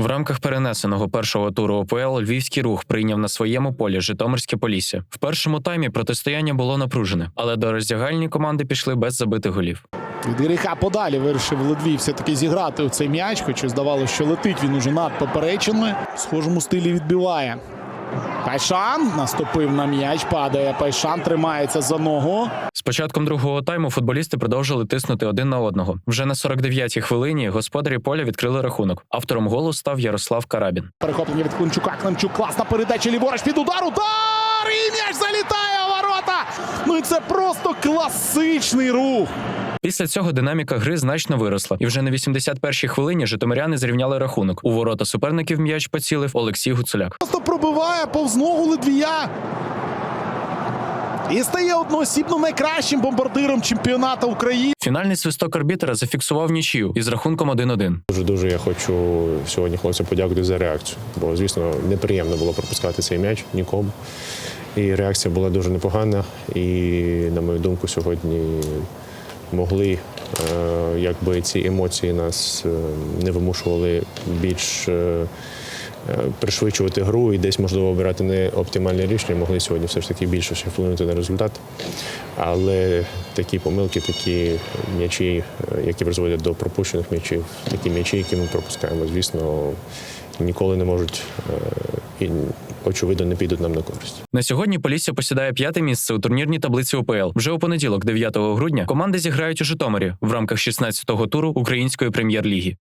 В рамках перенесеного першого туру ОПЛ Львівський рух прийняв на своєму полі Житомирське Полісся. В першому таймі протистояння було напружене, але до роздягальні команди пішли без забитих голів. Від гріха подалі вирішив Ледвій все-таки зіграти у цей м'яч, хоча здавалося, що летить він уже над поперечиною. В схожому стилі відбиває. Пайшан наступив на м'яч, падає. Пайшан тримається за ногу. З початком другого тайму футболісти продовжили тиснути один на одного. Вже на 49-й хвилині господарі поля відкрили рахунок. Автором голу став Ярослав Карабін. Перехоплення від Климчука. Климчук класна передача ліворуч під удар. Удар! І м'яч залітає у ворота. Ну і це просто класичний рух. Після цього динаміка гри значно виросла, і вже на 81-й хвилині житомиряни зрівняли рахунок. У ворота суперників м'яч поцілив Олексій Гуцуляк. Просто пробиває повз ногу Ледвія. І стає одноосібно найкращим бомбардиром чемпіонату України. Фінальний свисток арбітера зафіксував нічию із рахунком 1-1. Дуже дуже я хочу сьогодні хлопцям подякувати за реакцію, бо звісно неприємно було пропускати цей м'яч нікому. І реакція була дуже непогана. І, на мою думку, сьогодні могли, е, якби ці емоції нас е, не вимушували більш е, пришвидшувати гру і десь можливо обирати не оптимальне рішення, могли сьогодні все ж таки більше ще вплинути на результат. Але такі помилки, такі м'ячі, е, які призводять до пропущених м'ячів, такі м'ячі, які ми пропускаємо, звісно, ніколи не можуть е, і очевидно не підуть нам на користь. На сьогодні Полісся посідає п'яте місце у турнірній таблиці УПЛ. Вже у понеділок, 9 грудня, команди зіграють у Житомирі в рамках 16-го туру Української прем'єр-ліги.